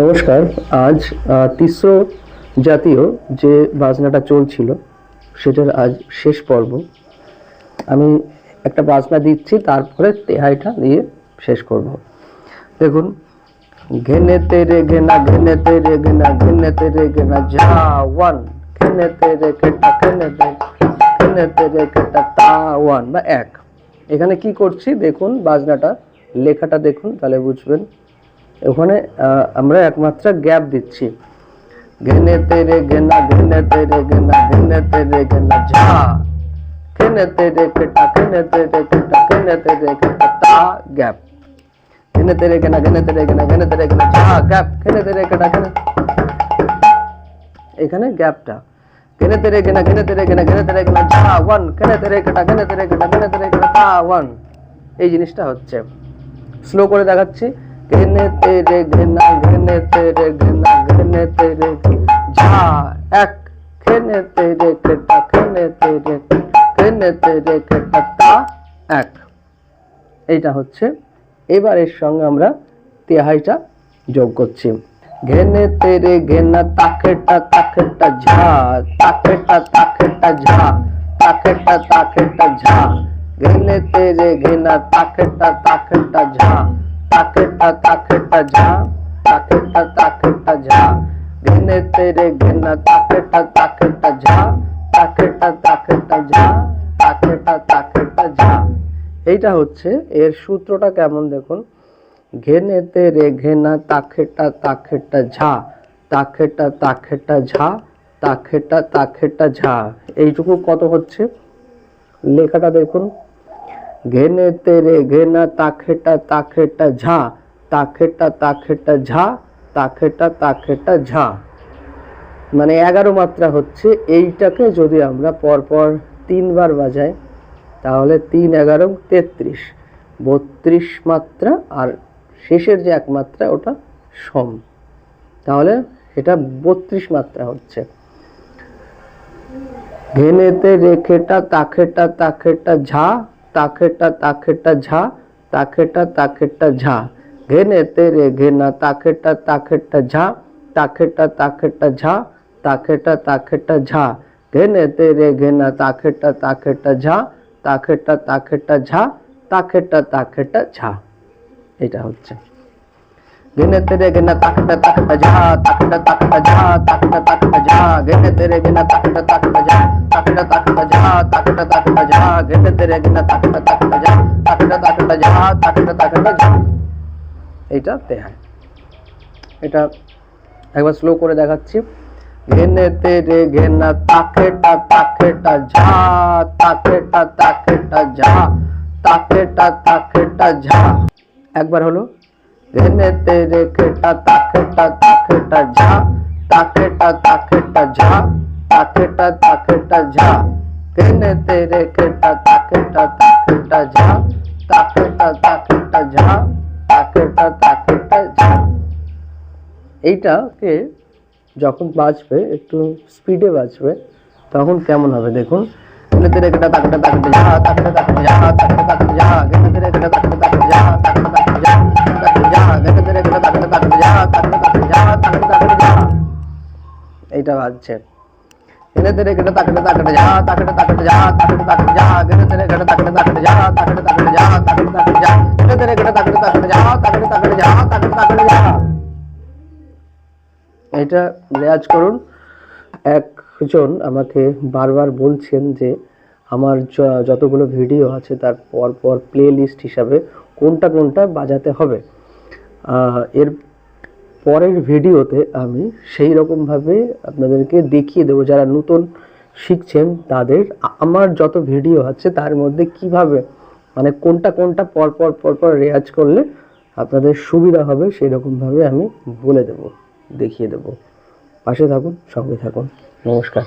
নমস্কার, আজ তিস্র জাতীয় যে বাজনাটা চলছিল, সেটার আজ শেষ পর্ব। আমি একটা বাজনা দিচ্ছি, তারপরে তেহাইটা দিয়ে শেষ করব। দেখুন, ঘেনে তেরে ঘেনা, ঘেনে তেরে ঘেনা, ঘেনে তেরে ঘেনা, যা ওয়ান। ঘেনে তেরে কেটা, ঘেনে তে ঘেনে তেরে কেটা, তা ওয়ান বা এক। এখানে কি করছি, দেখুন, বাজনাটা, লেখাটা দেখুন, তাহলে বুঝবেন। ওখানে আমরা একমাত্র গ্যাপ দিচ্ছি ঘেনে তেরে ঘেনা ঘেনে তেরে ঘেনা ঘেনে তেরে ঘেনা ঝা ঘেনে তেরে কেটা ঘেনে তেরে কেটা ঘেনে তেরে কেটা তা গ্যাপ ঘেনে তেরে ঘেনা ঘেনে তেরে ঘেনা ঘেনে তেরে ঘেনা ঝা গ্যাপ ঘেনে তেরে কেটা ঘেনে এখানে গ্যাপটা ঘেনে তেরে ঘেনা ঘেনে তেরে ঘেনা ঘেনে তেরে ঘেনা ঝা ওয়ান ঘেনে তেরে কেটা ঘেনে তেরে কেটা ঘেনে তেরে কেটা তা ওয়ান এই জিনিসটা হচ্ছে স্লো করে দেখাচ্ছি ঘেনে তেরে, ঘেনা ঘেনে তেরে, ঘেনা ঘেনে তেরে। ঝা, এক, ঘেনে তেরে, কেটা ঘেনে তেরে ঘেনে তেরে, কেটা তা, এক। এইটা হচ্ছে, এবার এর সঙ্গে আমরা তেহাইটা যোগ করছি। ঘেনে তেরে, ঘেনা তাকেটা তাকেটা ঝা তাকেটা তাকেটা ঝা তাকেটা তাকেটা ঝা। ঘেনে তেরে, ঘেনা তাকেটা তাকেটা ঝা তাকেটা তাকেটা তাকেটা তাকেটা তাকেটা তাকেটা তাকেটা তাকেটা তাকেটা তাকেটা এইটা হচ্ছে, এর সূত্রটা কেমন দেখুন? ঘেনেতে রে ঘেনা তাখেটা তাখেটা ঝা তাখেটা তাখেটা ঝা তাখেটা তাখেটা ঝা এইটুকু কত হচ্ছে? লেখাটা দেখুন। ঘেনেতে রে ঘেনা তাখেটা তাখেটা ঝা, তাখেটা তাখেটা ঝা, তাখেটা তাখেটা ঝা। মানে এগারো মাত্রা হচ্ছে, এইটাকে যদি আমরা পরপর তিনবার বাজাই, তাহলে তিন এগারো তেত্রিশ, বত্রিশ মাত্রা, আর শেষের যে এক মাত্রা, ওটা সম। তাহলে এটা বত্রিশ মাত্রা হচ্ছে। ঘেনেতে রেখেটা তাখেটা তাখেটা ঝা তাখেটা তাখেটা ঝা তাখেটা তাখেটা ঝা। ঘেনে তেরে ঘেনা তাখেটা তাখেটা ঝা তাখেটা তাখেটা ঝা তাখেটা তাখেটা ঝা। ঘেনে তেরে ঘেনা তাখেটা তাখেটা ঝা তাখেটা তাখেটা ঝা তাখেটা তাখেটা ঝা। এটা হচ্ছে। গেনে তেরে গেনা তাকটা তাকটা ঝা তাকটা তাকটা ঝা তাকটা তাকটা ঝা গেনে তেরে গেনা তাকটা তাকটা ঝা তাকটা তাকটা ঝা তাকটা তাকটা ঝা গেনে তেরে গেনা তাকটা তাকটা ঝা তাকটা তাকটা ঝা তাকটা তাকটা ঝা এইটা তেহায় এটা একবার স্লো করে দেখাচ্ছি ঘেনে তেরে ঘেনা তাকেটা তাকেটা ঝা তাকেটা তাকেটা ঝা তাকেটা তাকেটা ঝা একবার হলো ঘেনে তেরে খেটা তাকেটা তাকেটা ঝা তাকেটা তাকেটা ঝা তাকেটা তাকেটা ঝা ঘেনে তেরে খেটা তাকেটা তাকেটা ঝা তাকেটা তাকেটা ঝা তাকেটা তাকেটা ঝা এইটাকে যখন বাজবে, একটু স্পিডে বাজবে, তখন কেমন হবে দেখুন? গেনে তেরে কেটা তাকটা তাকটা যা তাকটা তাকটা যা তাকটা তাকটা যা গেনে তেরে কেটা তাকটা তাকটা যা তাকটা তাকটা যা এটা রেয়াজ করুন। একজন আমাকে বারবার বলছেন যে, আমার যতগুলো ভিডিও আছে, তার পর পর প্লে লিস্ট হিসাবে কোনটা কোনটা বাজাতে হবে? এর পরের ভিডিওতে আমি সেই রকমভাবে আপনাদেরকে দেখিয়ে দেবো যারা নতুন শিখছেন তাদের আমার যত ভিডিও আছে তার মধ্যে কীভাবে মানে কোনটা কোনটা পর পর পর পর রেয়াজ করলে আপনাদের সুবিধা হবে সেই রকমভাবে আমি বলে দেব, দেখিয়ে দেব। পাশে থাকুন, সঙ্গে থাকুন। নমস্কার।